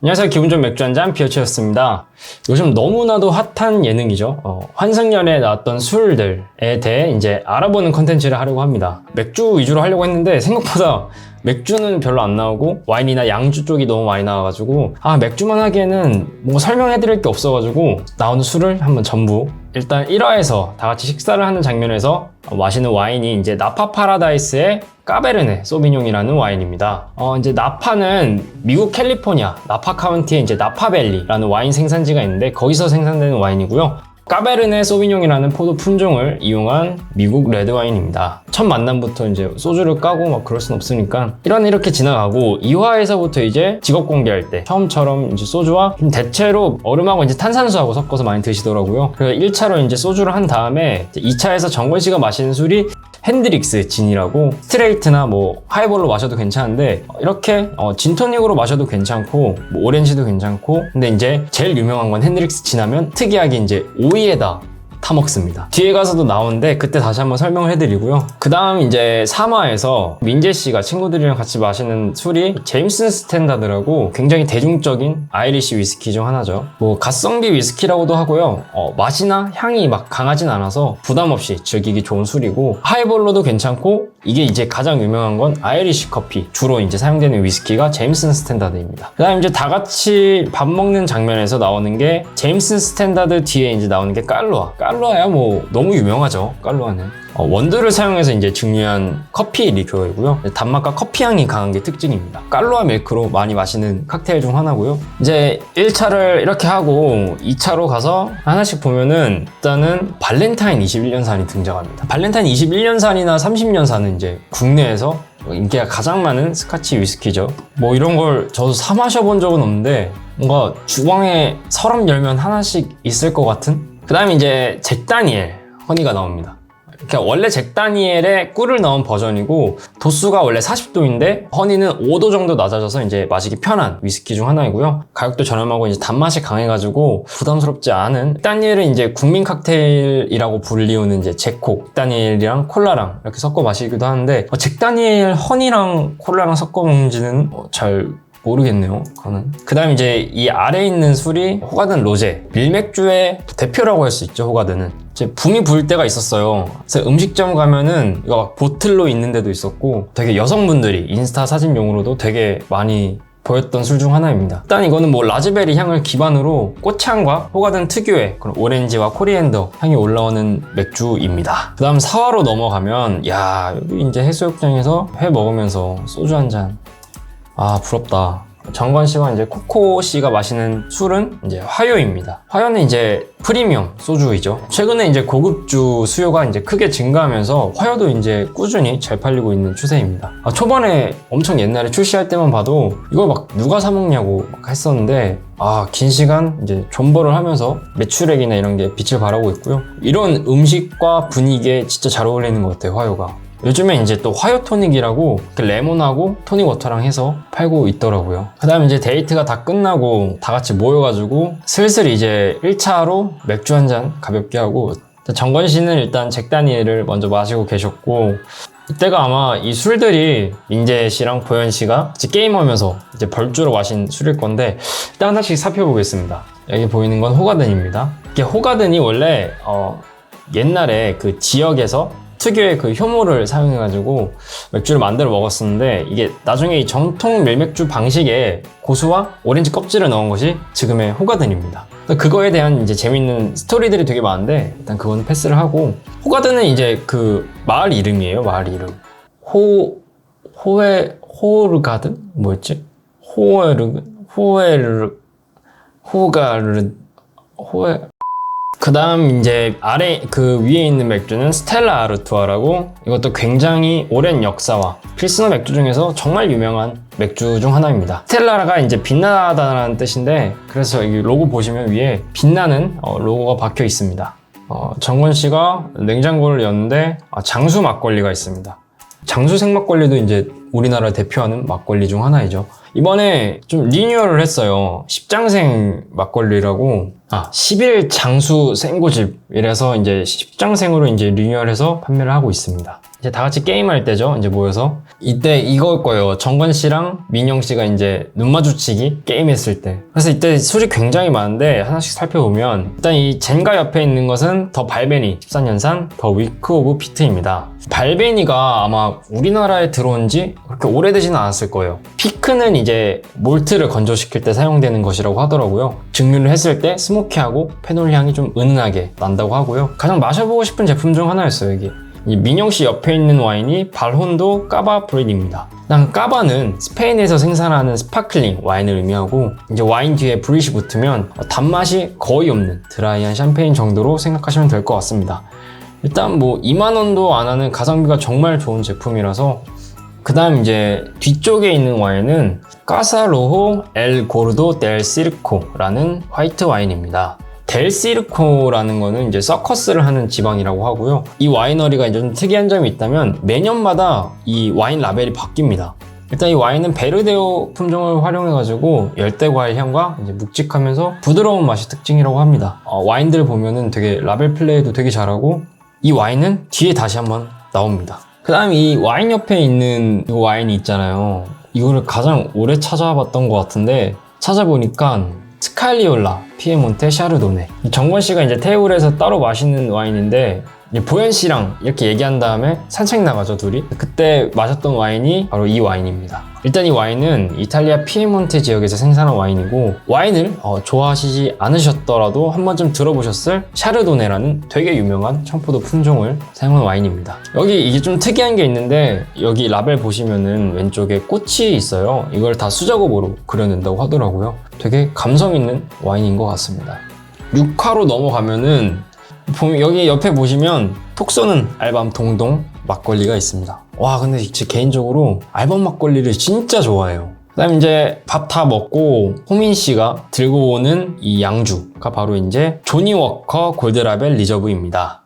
안녕하세요. 기분 좋은 맥주 한잔 비어치였습니다. 요즘 너무나도 핫한 예능이죠. 어, 환승연에 나왔던 술들에 대해 이제 알아보는 컨텐츠를 하려고 합니다. 맥주 위주로 하려고 했는데 생각보다 맥주는 별로 안 나오고 와인이나 양주 쪽이 너무 많이 나와가지고 아 맥주만 하기에는 뭐 설명해드릴 게 없어가지고 나오는 술을 한번 전부 일단 1화에서 다 같이 식사를 하는 장면에서 마시는 와인이 이제 나파 파라다이스의 까베르네 소비뇽이라는 와인입니다. 어, 이제 나파는 미국 캘리포니아 나파 카운티에 이제 나파밸리라는 와인 생산지가 있는데 거기서 생산되는 와인이고요. 까베르네 소비뇽이라는 포도 품종을 이용한 미국 레드 와인입니다. 첫 만남부터 이제 소주를 까고 막 그럴 순 없으니까 1화는 이렇게 지나가고 2화에서부터 이제 직업 공개할 때 처음처럼 이제 소주와 좀 대체로 얼음하고 이제 탄산수하고 섞어서 많이 드시더라고요. 그래서 1차로 이제 소주를 한 다음에 2차에서 정권 씨가 마시는 술이 핸드릭스 진이라고 스트레이트나 뭐 하이볼로 마셔도 괜찮은데 이렇게 어, 진토닉으로 마셔도 괜찮고 뭐 오렌지도 괜찮고 근데 이제 제일 유명한 건 핸드릭스 진하면 특이하게 이제 오이에다 타먹습니다. 뒤에 가서도 나오는데 그때 다시 한번 설명을 해드리고요. 그 다음 이제 3화에서 민재 씨가 친구들이랑 같이 마시는 술이 제임슨 스탠다드라고 굉장히 대중적인 아이리시 위스키 중 하나죠. 뭐 갓성비 위스키라고도 하고요. 어, 맛이나 향이 막 강하진 않아서 부담 없이 즐기기 좋은 술이고 하이볼로도 괜찮고 이게 이제 가장 유명한 건 아이리시 커피 주로 이제 사용되는 위스키가 제임슨 스탠다드입니다. 그 다음 이제 다 같이 밥 먹는 장면에서 나오는 게 제임슨 스탠다드 뒤에 이제 나오는 게 깔로아. 깔로아야 뭐 너무 유명하죠. 깔로아는. 어, 원두를 사용해서 이제 증류한 커피 리큐어이고요. 단맛과 커피 향이 강한 게 특징입니다. 깔로아 밀크로 많이 마시는 칵테일 중 하나고요. 이제 1차를 이렇게 하고 2차로 가서 하나씩 보면은 일단은 발렌타인 21년산이 등장합니다. 발렌타인 21년산이나 30년산은 이제 국내에서 인기가 가장 많은 스카치 위스키죠. 뭐 이런 걸 저도 사 마셔본 적은 없는데 뭔가 주방에 서랍 열면 하나씩 있을 것 같은? 그 다음에 이제 잭다니엘 허니가 나옵니다. 그러니까 원래 잭 다니엘에 꿀을 넣은 버전이고 도수가 원래 40도인데 허니는 5도 정도 낮아져서 이제 마시기 편한 위스키 중 하나이고요. 가격도 저렴하고 이제 단맛이 강해가지고 부담스럽지 않은 다니엘은 이제 국민 칵테일이라고 불리우는 이제 잭콕 다니엘이랑 콜라랑 이렇게 섞어 마시기도 하는데 어, 잭다니엘 허니랑 콜라랑 섞어 먹는지는 어, 잘 모르겠네요. 그거는. 그 다음 이제 이 아래에 있는 술이 호가든 로제. 밀맥주의 대표라고 할 수 있죠, 호가든은. 이제 붐이 불 때가 있었어요. 그래서 음식점 가면은 이거 막 보틀로 있는 데도 있었고 되게 여성분들이 인스타 사진용으로도 되게 많이 보였던 술 중 하나입니다. 일단 이거는 뭐 라즈베리 향을 기반으로 꽃향과 호가든 특유의 그런 오렌지와 코리앤더 향이 올라오는 맥주입니다. 그 다음 사화로 넘어가면 야 여기 이제 해수욕장에서 회 먹으면서 소주 한 잔. 아 부럽다. 정건 씨와 이제 코코 씨가 마시는 술은 이제 화요입니다. 화요는 이제 프리미엄 소주이죠. 최근에 이제 고급주 수요가 이제 크게 증가하면서 화요도 이제 꾸준히 잘 팔리고 있는 추세입니다. 아, 초반에 엄청 옛날에 출시할 때만 봐도 이걸 막 누가 사 먹냐고 막 했었는데 아, 긴 시간 이제 존버를 하면서 매출액이나 이런 게 빛을 발하고 있고요. 이런 음식과 분위기에 진짜 잘 어울리는 것 같아요, 화요가. 요즘에 이제 또 화요 토닉이라고 그 레몬하고 토닉 워터랑 해서 팔고 있더라고요. 그 다음에 이제 데이트가 다 끝나고 다 같이 모여가지고 슬슬 이제 1차로 맥주 한 잔 가볍게 하고 정건 씨는 일단 잭다니엘을 먼저 마시고 계셨고 이때가 아마 이 술들이 민재 씨랑 보현 씨가 같이 게임하면서 이제 벌주로 마신 술일 건데 일단 하나씩 살펴보겠습니다. 여기 보이는 건 호가든입니다. 이게 호가든이 원래 어 옛날에 그 지역에서 특유의 그 효모를 사용해가지고 맥주를 만들어 먹었었는데 이게 나중에 이 정통 밀맥주 방식의 고수와 오렌지 껍질을 넣은 것이 지금의 호가든입니다. 그거에 대한 이제 재밌는 스토리들이 되게 많은데 일단 그건 패스를 하고 호가든은 이제 그 마을 이름이에요. 마을 이름. 호 호에 호르가든 뭐였지? 호에르 호에르 호가르 호에 그 다음 이제 아래 그 위에 있는 맥주는 스텔라 아르투아라고 이것도 굉장히 오랜 역사와 필스너 맥주 중에서 정말 유명한 맥주 중 하나입니다. 스텔라가 이제 빛나다라는 뜻인데 그래서 이 로고 보시면 위에 빛나는 어, 로고가 박혀 있습니다. 어, 정건 씨가 냉장고를 였는데 아, 장수 막걸리가 있습니다. 장수 생막걸리도 이제 우리나라 대표하는 막걸리 중 하나이죠. 이번에 좀 리뉴얼을 했어요. 십장생 막걸리라고 아11 장수 생고집 이래서 이제 십장생으로 이제 리뉴얼해서 판매를 하고 있습니다. 이제 다 같이 게임할 때죠. 이제 모여서 이때 이걸 거예요. 정관 씨랑 민영 씨가 이제 눈 마주치기 게임했을 때. 그래서 이때 술이 굉장히 많은데 하나씩 살펴보면 일단 이 젠가 옆에 있는 것은 더 발베니 14년산 더 위크 오브 피트입니다. 발베니가 아마 우리나라에 들어온 지 그렇게 오래되지는 않았을 거예요. 피크는 이제 몰트를 건조시킬 때 사용되는 것이라고 하더라고요. 증류를 했을 때 스모 키하고 페놀 향이 좀 은은하게 난다고 하고요. 가장 마셔보고 싶은 제품 중 하나였어요, 이게. 이 민영 씨 옆에 있는 와인이 발혼도 까바 브릿입니다. 일단 까바는 스페인에서 생산하는 스파클링 와인을 의미하고 이제 와인 뒤에 브릿이 붙으면 단맛이 거의 없는 드라이한 샴페인 정도로 생각하시면 될 것 같습니다. 일단 뭐 2만 원도 안 하는 가성비가 정말 좋은 제품이라서 그 다음 이제 뒤쪽에 있는 와인은 까사로호 엘 고르도 델 시르코라는 화이트 와인입니다. 델 시르코라는 거는 이제 서커스를 하는 지방이라고 하고요. 이 와이너리가 이제 좀 특이한 점이 있다면 매년마다 이 와인 라벨이 바뀝니다. 일단 이 와인은 베르데오 품종을 활용해가지고 열대과일 향과 묵직하면서 부드러운 맛이 특징이라고 합니다. 어, 와인들 보면은 되게 라벨 플레이도 되게 잘하고 이 와인은 뒤에 다시 한번 나옵니다. 그 다음 이 와인 옆에 있는 이 와인이 있잖아요. 이거를 가장 오래 찾아봤던 것 같은데 찾아보니까 스칼리올라 피에몬테 샤르도네. 이 정권 씨가 이제 테이블에서 따로 마시는 와인인데 보현 씨랑 이렇게 얘기한 다음에 산책 나가죠 둘이? 그때 마셨던 와인이 바로 이 와인입니다. 일단 이 와인은 이탈리아 피에몬테 지역에서 생산한 와인이고 와인을 어, 좋아하시지 않으셨더라도 한 번쯤 들어보셨을 샤르도네라는 되게 유명한 청포도 품종을 사용한 와인입니다. 여기 이게 좀 특이한 게 있는데 여기 라벨 보시면은 왼쪽에 꽃이 있어요. 이걸 다 수작업으로 그려낸다고 하더라고요. 되게 감성 있는 와인인 것 같습니다. 6화로 넘어가면은 여기 옆에 보시면 톡 쏘는 알밤 동동 막걸리가 있습니다. 와 근데 제 개인적으로 알밤 막걸리를 진짜 좋아해요. 그다음 이제 밥 다 먹고 호민 씨가 들고 오는 이 양주가 바로 이제 조니 워커 골드라벨 리저브입니다.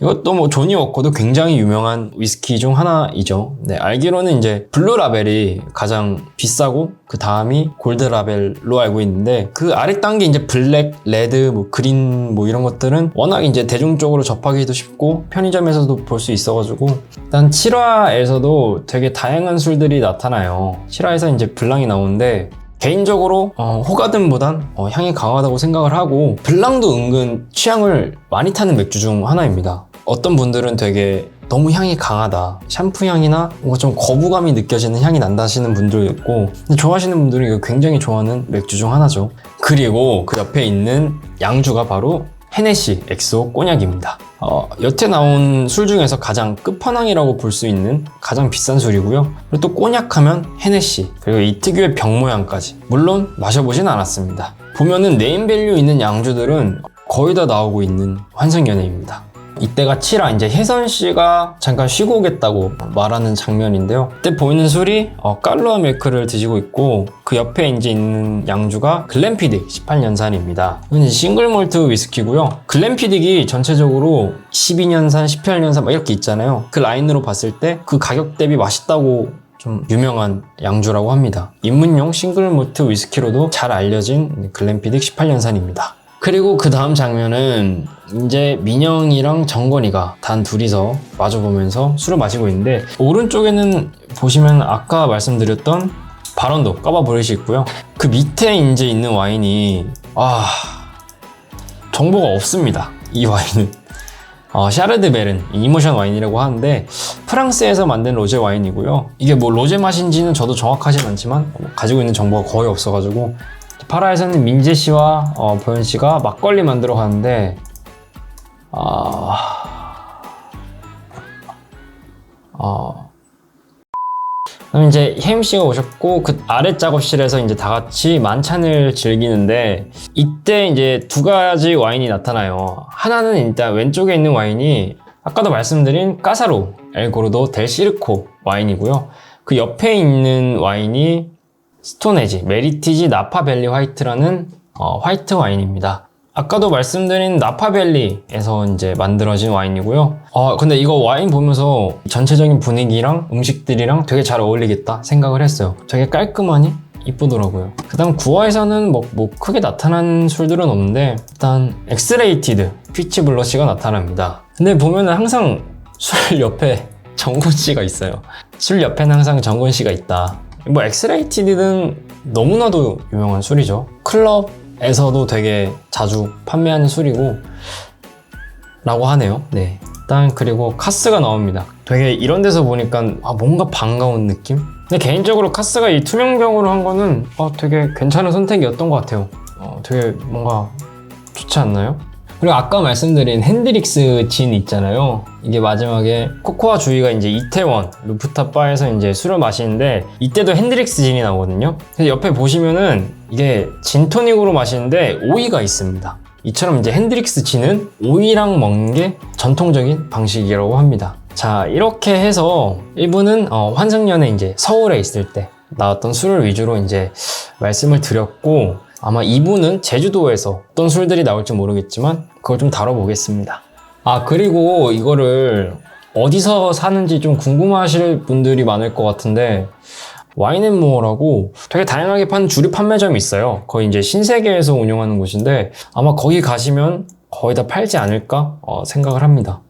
이것도 뭐 조니 워커도 굉장히 유명한 위스키 중 하나이죠. 네, 알기로는 이제 블루 라벨이 가장 비싸고 그 다음이 골드 라벨로 알고 있는데 그 아래 단계 이제 블랙, 레드, 뭐 그린 뭐 이런 것들은 워낙 이제 대중적으로 접하기도 쉽고 편의점에서도 볼 수 있어가지고 일단 7화에서도 되게 다양한 술들이 나타나요. 7화에서 이제 블랑이 나오는데 개인적으로 어, 호가든보단 어, 향이 강하다고 생각을 하고 블랑도 은근 취향을 많이 타는 맥주 중 하나입니다. 어떤 분들은 되게 너무 향이 강하다. 샴푸 향이나 뭔가 좀 거부감이 느껴지는 향이 난다 하시는 분들도 있고 좋아하시는 분들은 이거 굉장히 좋아하는 맥주 중 하나죠. 그리고 그 옆에 있는 양주가 바로 헤네시 엑소 꼬냑입니다. 어, 여태 나온 술 중에서 가장 끝판왕이라고 볼 수 있는 가장 비싼 술이고요. 그리고 또 꼬냑하면 헤네시 그리고 이 특유의 병 모양까지 물론 마셔보진 않았습니다. 보면은 네임밸류 있는 양주들은 거의 다 나오고 있는 환승연애입니다. 이때가 7화 이제 혜선 씨가 잠깐 쉬고 오겠다고 말하는 장면인데요. 이때 보이는 술이 어, 깔루아 밀크를 드시고 있고 그 옆에 이제 있는 양주가 글램피딕 18년산입니다. 이건 이제 싱글 몰트 위스키고요. 글램피딕이 전체적으로 12년산, 18년산 막 이렇게 있잖아요. 그 라인으로 봤을 때 그 가격 대비 맛있다고 좀 유명한 양주라고 합니다. 입문용 싱글 몰트 위스키로도 잘 알려진 글램피딕 18년산입니다. 그리고 그 다음 장면은 이제 민영이랑 정건이가 단 둘이서 마주보면서 술을 마시고 있는데 오른쪽에는 보시면 아까 말씀드렸던 발언도 까바 브릿이 있고요. 그 밑에 이제 있는 와인이 아 정보가 없습니다. 이 와인은 어, 샤르드 베른 이모션 와인이라고 하는데 프랑스에서 만든 로제 와인이고요. 이게 뭐 로제 맛인지는 저도 정확하진 않지만 뭐 가지고 있는 정보가 거의 없어가지고 파라에서는 민재 씨와 어, 보현 씨가 막걸리 만들어 가는데 아... 아... 그럼 이제 혜임 씨가 오셨고 그 아래 작업실에서 이제 다 같이 만찬을 즐기는데 이때 이제 두 가지 와인이 나타나요. 하나는 일단 왼쪽에 있는 와인이 아까도 말씀드린 까사로 엘고르도 델 시르코 와인이고요. 그 옆에 있는 와인이 스톤에지 메리티지 나파밸리 화이트라는 어, 화이트 와인입니다. 아까도 말씀드린 나파밸리에서 이제 만들어진 와인이고요. 어, 근데 이거 와인 보면서 전체적인 분위기랑 음식들이랑 되게 잘 어울리겠다 생각을 했어요. 되게 깔끔하니 이쁘더라고요. 그 다음 9화에서는 뭐, 뭐 크게 나타난 술들은 없는데 일단 엑스레이티드 피치 블러시가 나타납니다. 근데 보면은 항상 술 옆에 정곤 씨가 있어요. 술 옆에는 항상 정곤 씨가 있다. 뭐 엑스레이티드는 너무나도 유명한 술이죠. 클럽 에서도 되게 자주 판매하는 술이고 라고 하네요. 네. 일단 그리고 카스가 나옵니다. 되게 이런 데서 보니까 아, 뭔가 반가운 느낌? 근데 개인적으로 카스가 이 투명병으로 한 거는 어, 되게 괜찮은 선택이었던 것 같아요. 어, 되게 뭔가 좋지 않나요? 그리고 아까 말씀드린 핸드릭스 진 있잖아요. 이게 마지막에 코코아 주위가 이제 이태원 루프탑 바에서 이제 술을 마시는데 이때도 핸드릭스 진이 나오거든요. 근데 옆에 보시면은 이게 진토닉으로 마시는데 오이가 있습니다. 이처럼 이제 핸드릭스 진은 오이랑 먹는 게 전통적인 방식이라고 합니다. 자, 이렇게 해서 1부는 환승연에 이제 서울에 있을 때 나왔던 술을 위주로 이제 말씀을 드렸고 아마 2부는 제주도에서 어떤 술들이 나올지 모르겠지만 그걸 좀 다뤄보겠습니다. 아, 그리고 이거를 어디서 사는지 좀 궁금하실 분들이 많을 것 같은데 와인앤모어라고 되게 다양하게 파는 주류 판매점이 있어요. 거의 이제 신세계에서 운영하는 곳인데 아마 거기 가시면 거의 다 팔지 않을까 어, 생각을 합니다.